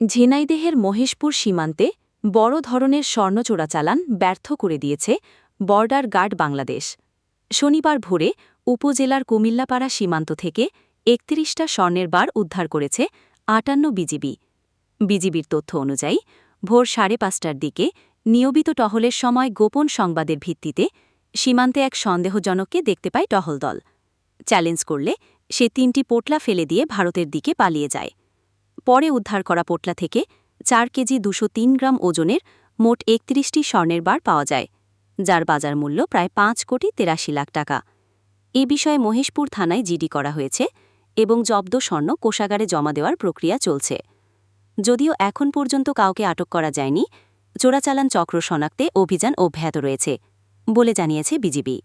ঝিনাইদেহের মহেশপুর সীমান্তে বড় ধরনের স্বর্ণ চোরাচালান ব্যর্থ করে দিয়েছে বর্ডার গার্ড বাংলাদেশ। শনিবার ভোরে উপজেলার কুমিল্লাপাড়া সীমান্ত থেকে একত্রিশটা স্বর্ণের বার উদ্ধার করেছে আটান্ন বিজিবি। বিজিবির তথ্য অনুযায়ী, ভোর সাড়ে পাঁচটার দিকে নিয়মিত টহলের সময় গোপন সংবাদের ভিত্তিতে সীমান্তে এক সন্দেহজনককে দেখতে পায় টহল দল। চ্যালেঞ্জ করলে সে তিনটি পোটলা ফেলে দিয়ে ভারতের দিকে পালিয়ে যায়। পরে উদ্ধার করা পোটলা থেকে চার কেজি দুশো গ্রাম ওজনের মোট একত্রিশটি স্বর্ণের বার পাওয়া যায়, যার বাজার মূল্য প্রায় পাঁচ কোটি তেরাশি লাখ টাকা। এ বিষয়ে মহেশপুর থানায় জিডি করা হয়েছে এবং জব্দ স্বর্ণ কোষাগারে জমা দেওয়ার প্রক্রিয়া চলছে। যদিও এখন পর্যন্ত কাউকে আটক করা যায়নি, চোরাচালান চক্র শনাক্তে অভিযান অব্যাহত রয়েছে, বলে জানিয়েছে বিজিবি।